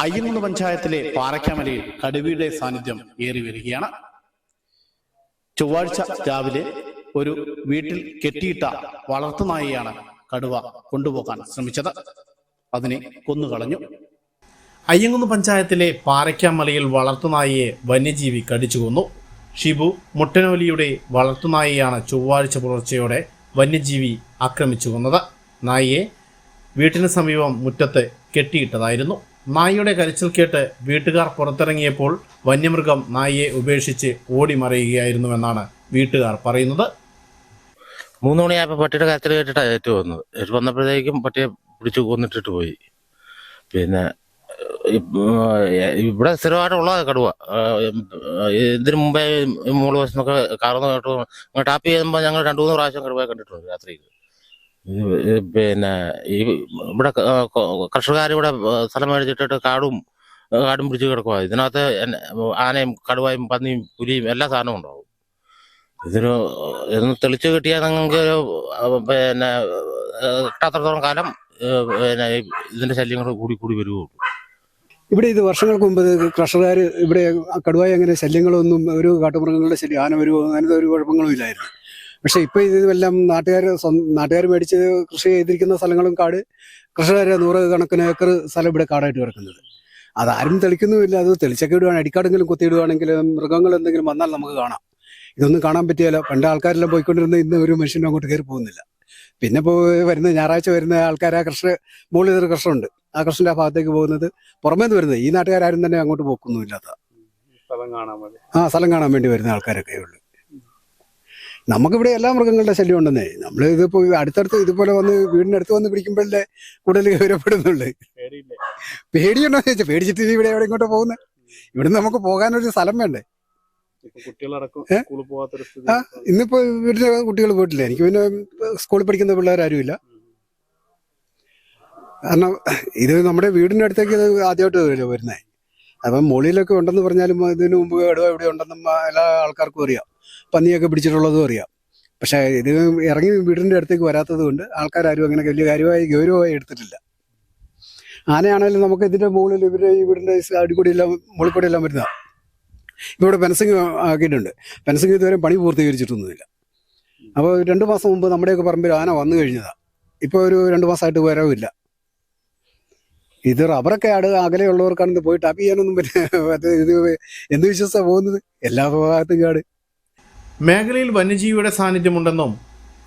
അയ്യങ്കുന്ന് പഞ്ചായത്തിലെ പാറയ്ക്കാമലയിൽ കടുവയുടെ സാന്നിധ്യം ഏറി വരികയാണ്. ചൊവ്വാഴ്ച രാവിലെ ഒരു വീട്ടിൽ കെട്ടിയിട്ട വളർത്തുനായിയാണ് കടുവ കൊണ്ടുപോകാൻ ശ്രമിച്ചത്. അതിനെ കൊന്നുകളഞ്ഞു. അയ്യങ്കുന്ന് പഞ്ചായത്തിലെ പാറയ്ക്കാമലയിൽ വളർത്തുനായിയെ വന്യജീവി കടിച്ചു കൊന്നു. ഷിബു മുട്ടനോലിയുടെ വളർത്തുനായിയാണ് ചൊവ്വാഴ്ച പുലർച്ചയോടെ വന്യജീവി ആക്രമിച്ചു കൊന്നത്. നായിയെ വീട്ടിന് സമീപം മുറ്റത്ത് കെട്ടിയിട്ടതായിരുന്നു. നായയുടെ കരച്ചിൽ കേട്ട് വീട്ടുകാർ പുറത്തിറങ്ങിയപ്പോൾ വന്യമൃഗം നായയെ ഉപേക്ഷിച്ച് ഓടി മറിയുകയായിരുന്നുവെന്നാണ് വീട്ടുകാർ പറയുന്നത്. മൂന്ന് മണിയായപ്പോൾ പട്ടിയുടെ കരച്ചിൽ കേട്ടിട്ടാണ് ഏറ്റു വന്നത്. ഏറ്റു വന്നപ്പോഴത്തേക്കും പട്ടിയെ പിടിച്ചു കൊന്നിട്ടിട്ട് പോയി. പിന്നെ ഇവിടെ സ്ഥിരമായിട്ടുള്ള കടുവ. ഇതിനു മുമ്പേ മൂന്ന് വശത്തൊക്കെ കാർന്ന് കേട്ടു. ടാപ്പ് ചെയ്യുമ്പോൾ ഞങ്ങൾ രണ്ടു മൂന്ന് പ്രാവശ്യം കടുവയെ കണ്ടിട്ടുണ്ട് രാത്രിയിൽ. പിന്നെ ഈ ഇവിടെ കർഷകർ ഇവിടെ സ്ഥലം മേടിച്ചിട്ടിട്ട് കാടും കാടും പിടിച്ച് കിടക്കുക ഇതിനകത്ത് ആനയും കടുവായും പന്നിയും പുലിയും എല്ലാ സാധനവും ഉണ്ടാവും. ഇതിന് ഇതൊന്ന് തെളിച്ചു കിട്ടിയാൽ നിങ്ങൾക്ക് പിന്നെ കിട്ടാത്തടത്തോളം കാലം പിന്നെ ഇതിന്റെ ശല്യങ്ങൾ കൂടി കൂടി വരുവുള്ളൂ. ഇവിടെ ഇത് വർഷങ്ങൾക്ക് മുമ്പ് കർഷകർ ഇവിടെ കടുവായി അങ്ങനെ ശല്യങ്ങളൊന്നും ഒരു കാട്ടുമൃഗങ്ങളുടെ ശല്യം ആന വരുമോ അങ്ങനത്തെ ഒരു കുഴപ്പങ്ങളും ഇല്ലായിരുന്നു. പക്ഷെ ഇപ്പൊ ഇതെല്ലാം നാട്ടുകാർ നാട്ടുകാർ മേടിച്ച് കൃഷി ചെയ്തിരിക്കുന്ന സ്ഥലങ്ങളും കാട് കൃഷിക്കാരെ നൂറ് കണക്കിന് ഏക്കർ സ്ഥലം ഇവിടെ കാടായിട്ട് കിടക്കുന്നത്. അതാരും തെളിക്കുന്നുമില്ല. അത് തെളിച്ചൊക്കെ ഇടുവാണ്. അടിക്കാടെങ്കിലും കുത്തിയിടുവാണെങ്കിൽ മൃഗങ്ങൾ എന്തെങ്കിലും വന്നാൽ നമുക്ക് കാണാം. ഇതൊന്നും കാണാൻ പറ്റിയാലോ പണ്ട് ആൾക്കാരെല്ലാം പോയിക്കൊണ്ടിരുന്ന ഇന്ന് ഒരു മനുഷ്യനും അങ്ങോട്ട് കയറി പോകുന്നില്ല. പിന്നെ ഇപ്പോൾ വരുന്ന ഞായറാഴ്ച വരുന്ന ആൾക്കാർ ആ കൃഷി മുകളിൽ ഒരു കർഷകമുണ്ട് ആ കൃഷിന്റെ ആ ഭാഗത്തേക്ക് പോകുന്നത് പുറമേന്ന് വരുന്നത് ഈ നാട്ടുകാരും തന്നെ അങ്ങോട്ട് പോക്കൊന്നുമില്ലാത്ത. സ്ഥലം കാണാൻ മതി ആ സ്ഥലം കാണാൻ വേണ്ടി വരുന്ന ആൾക്കാരൊക്കെ ഉള്ളു. നമുക്കിവിടെ എല്ലാ മൃഗങ്ങളുടെ ശല്യം ഉണ്ടെന്നേ. നമ്മൾ ഇതിപ്പോ അടുത്തടുത്ത് ഇതുപോലെ വന്ന് വീടിനടുത്ത് അടുത്ത് വന്ന് പിടിക്കുമ്പോഴല്ലേ കൂടുതൽ ഗൗരവപ്പെടുന്നുള്ളു പേടിയുണ്ടോ ചോദിച്ചാൽ പേടിച്ചിട്ട് ഇവിടെ എവിടെ ഇങ്ങോട്ട് പോകുന്നത് ഇവിടുന്ന് നമുക്ക് പോകാനൊരു സ്ഥലം വേണ്ടേ? ഇന്നിപ്പോ വീട്ടിലെ കുട്ടികൾ പോയിട്ടില്ല. എനിക്ക് പിന്നെ സ്കൂളിൽ പഠിക്കുന്ന പിള്ളേരാരും ഇല്ല കാരണം ഇത് നമ്മുടെ വീടിന്റെ അടുത്തേക്ക് ഇത് ആദ്യമായിട്ട് വരുന്നേ. അപ്പം മുകളിലൊക്കെ ഉണ്ടെന്ന് പറഞ്ഞാലും ഇതിനു മുമ്പ് എവിടെ എവിടെ ഉണ്ടെന്നും എല്ലാ ആൾക്കാർക്കും അറിയാം. പന്നിയൊക്കെ പിടിച്ചിട്ടുള്ളതും അറിയാം. പക്ഷേ ഇത് ഇറങ്ങി വീടിന്റെ അടുത്തേക്ക് വരാത്തത് കൊണ്ട് ആൾക്കാരും അങ്ങനെ വലിയ കാര്യമായി ഗൗരവമായി എടുത്തിട്ടില്ല. ആനയാണെങ്കിലും നമുക്ക് ഇതിന്റെ മുകളിൽ ഇവർ ഈ വീടിന്റെ അടിക്കൂടി എല്ലാം മുകളിൽ എല്ലാം വരുന്ന ഇവിടെ പെൻസിങ് ആക്കിയിട്ടുണ്ട്. പെൻസിങ് ഇതുവരെ പണി പൂർത്തീകരിച്ചിട്ടൊന്നുമില്ല. അപ്പോൾ രണ്ട് മാസം മുമ്പ് നമ്മുടെയൊക്കെ പറമ്പിൽ ആന വന്നു കഴിഞ്ഞതാണ് ഇപ്പോൾ ഒരു രണ്ട് മാസമായിട്ട് വരവില്ല ഇത് റബ്ബറൊക്കെ ആട് അകലെയുള്ളവർക്കാണ് ഇത് പോയി ടാപ്പ് ചെയ്യാനൊന്നും പറ്റില്ല ഇത് എന്ത് വിശ്വസിച്ചാണ് പോകുന്നത്? എല്ലാ ഭാഗത്തും കാട്. മേഖലയിൽ വന്യജീവിയുടെ സാന്നിധ്യമുണ്ടെന്നും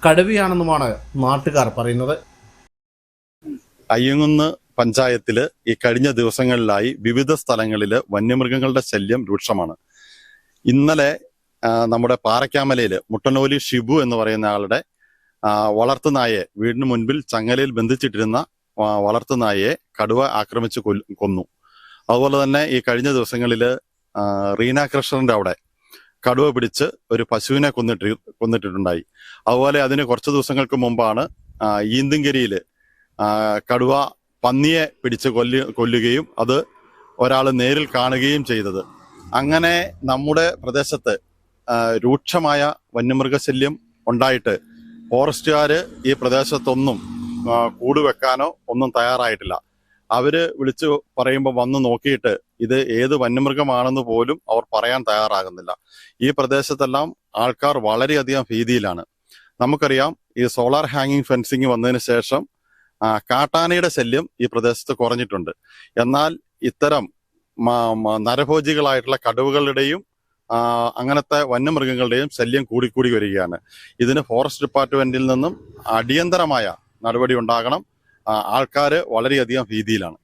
കടുവയാണെന്നുമാണ് നാട്ടുകാർ പറയുന്നത്. അയ്യങ്കുന്ന് പഞ്ചായത്തിൽ ഈ കഴിഞ്ഞ ദിവസങ്ങളിലായി വിവിധ സ്ഥലങ്ങളിൽ വന്യമൃഗങ്ങളുടെ ശല്യം രൂക്ഷമാണ്. ഇന്നലെ നമ്മുടെ പാറയ്ക്കാമലയിൽ മുട്ടനോലി ഷിബു എന്ന് പറയുന്ന ആളുടെ വളർത്തുനായെ വീടിന് മുൻപിൽ ചങ്ങലയിൽ ബന്ധിച്ചിട്ടിരുന്ന വളർത്തുനായെ കടുവ ആക്രമിച്ച് കൊന്നു. അതുപോലെ തന്നെ ഈ കഴിഞ്ഞ ദിവസങ്ങളിൽ റീന കൃഷ്ണന്റെ അവിടെ കടുവ പിടിച്ച് ഒരു പശുവിനെ കൊന്നിട്ട് കൊന്നിട്ടിട്ടുണ്ടായി അതുപോലെ അതിന് കുറച്ച് ദിവസങ്ങൾക്ക് മുമ്പാണ് ആ, കടുവ പന്നിയെ പിടിച്ച് കൊല്ലു കൊല്ലുകയും അത് ഒരാൾ നേരിൽ കാണുകയും ചെയ്തത്. അങ്ങനെ നമ്മുടെ പ്രദേശത്ത് രൂക്ഷമായ വന്യമൃഗശല്യം ഉണ്ടായിട്ട് ഫോറസ്റ്റുകാർ ഈ പ്രദേശത്തൊന്നും കൂടുവെക്കാനോ കൂട് വെക്കാനോ ഒന്നും തയ്യാറായിട്ടില്ല. അവർ വിളിച്ചു പറയുമ്പോൾ വന്ന് നോക്കിയിട്ട് ഇത് ഏത് വന്യമൃഗമാണെന്ന് പോലും അവർ പറയാൻ തയ്യാറാകുന്നില്ല. ഈ പ്രദേശത്തെല്ലാം ആൾക്കാർ വളരെയധികം ഭീതിയിലാണ്. നമുക്കറിയാം ഈ സോളാർ ഹാങ്ങിങ് ഫെൻസിങ് വന്നതിന് ശേഷം കാട്ടാനയുടെ ശല്യം ഈ പ്രദേശത്ത് കുറഞ്ഞിട്ടുണ്ട്. എന്നാൽ ഇത്തരം നരഭോജികളായിട്ടുള്ള കടുവകളുടെയും അങ്ങനത്തെ വന്യമൃഗങ്ങളുടെയും ശല്യം കൂടിക്കൂടി വരികയാണ്. ഇതിന് ഫോറസ്റ്റ് ഡിപ്പാർട്ട്മെന്റിൽ നിന്നും അടിയന്തരമായ നടപടി ഉണ്ടാകണം. ആൾക്കാർ വളരെയധികം ഭീതിയിലാണ്.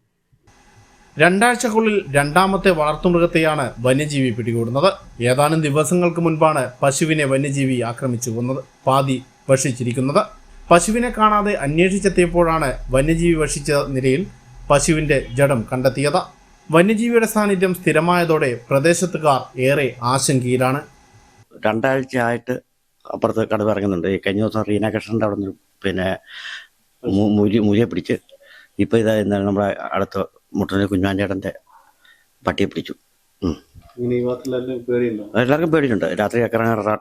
രണ്ടാഴ്ചക്കുള്ളിൽ രണ്ടാമത്തെ വളർത്തുമൃഗത്തെയാണ് വന്യജീവി പിടികൂടുന്നത്. ഏതാനും ദിവസങ്ങൾക്ക് മുൻപാണ് പശുവിനെ വന്യജീവി ആക്രമിച്ചു കൊന്നത് പാതി ഭക്ഷിച്ചിരിക്കുന്നത്. പശുവിനെ കാണാതെ അന്വേഷിച്ചെത്തിയപ്പോഴാണ് വന്യജീവി ഭക്ഷിച്ച നിലയിൽ പശുവിന്റെ ജഡം കണ്ടെത്തിയത്. വന്യജീവിയുടെ സാന്നിധ്യം സ്ഥിരമായതോടെ പ്രദേശത്തുകാർ ഏറെ ആശങ്കയിലാണ്. രണ്ടാഴ്ചയായിട്ട് അപ്പുറത്ത് കടുവ ഇറങ്ങുന്നുണ്ട്. ഈ കഴിഞ്ഞ ദിവസം റീന കൃഷ്ണന്റെ അവിടെ നിന്ന് പിന്നെ മുരി മുരിയെ പിടിച്ച് ഇപ്പൊ ഇതാ ഇന്നലെ നമ്മുടെ അടുത്ത മുട്ടനെ കുഞ്ഞാഞ്ചേട്ടന്റെ പട്ടിയെ പിടിച്ചു. എല്ലാവർക്കും പേടിയുണ്ട്. രാത്രി ഒക്കെ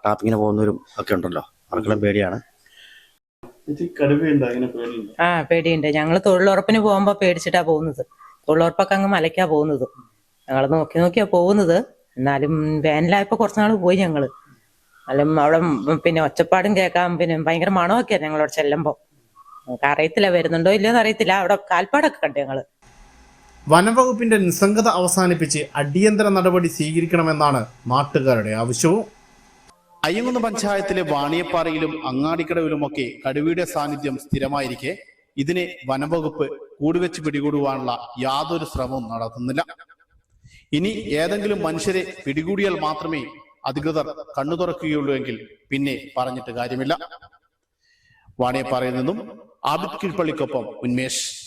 ടാപ്പിങ്ങിന് പോകുന്നവരും ഒക്കെ ഉണ്ടല്ലോ. അവർക്കെല്ലാം പേടിയാണ്. ആ പേടിയുണ്ട്. ഞങ്ങൾ തൊഴിലുറപ്പിന് പോകുമ്പോ പേടിച്ചിട്ടാ പോകുന്നത്. തൊഴിലുറപ്പൊക്കെ അങ്ങ് മലയ്ക്കാ പോകുന്നത്. ഞങ്ങൾ നോക്കി നോക്കിയാ പോകുന്നത്. എന്നാലും വേനലായപ്പോ കുറച്ചുനാൾ പോയി ഞങ്ങൾ. എന്നാലും അവിടെ പിന്നെ ഒച്ചപ്പാടും കേൾക്കാം പിന്നെ ഭയങ്കര മണമൊക്കെയാ ഞങ്ങളവിടെ ചെല്ലുമ്പോ. നമുക്ക് അറിയത്തില്ല വരുന്നുണ്ടോ ഇല്ലയോ എന്ന് അറിയത്തില്ല. അവിടെ കാൽപ്പാടൊക്കെ കണ്ടു ഞങ്ങൾ. വനംവകുപ്പിന്റെ നിസ്സംഗത അവസാനിപ്പിച്ച് അടിയന്തര നടപടി സ്വീകരിക്കണമെന്നാണ് നാട്ടുകാരുടെ ആവശ്യവും. അയ്യങ്കുന്ന് പഞ്ചായത്തിലെ വാണിയപ്പാറയിലും അങ്ങാടിക്കടവിലുമൊക്കെ കടുവയുടെ സാന്നിധ്യം സ്ഥിരമായിരിക്കെ. ഇതിനെ വനംവകുപ്പ് കൂടുവെച്ച് പിടികൂടുവാനുള്ള യാതൊരു ശ്രമവും നടത്തുന്നില്ല. ഇനി ഏതെങ്കിലും മനുഷ്യരെ പിടികൂടിയാൽ മാത്രമേ അധികൃതർ കണ്ണു തുറക്കുകയുള്ളൂ എങ്കിൽ പിന്നെ പറഞ്ഞിട്ട് കാര്യമില്ല. വാണിയപ്പാറയിൽ നിന്നും ആബിദ് കിഴ്പള്ളിക്കൊപ്പം ഉന്മേഷ്.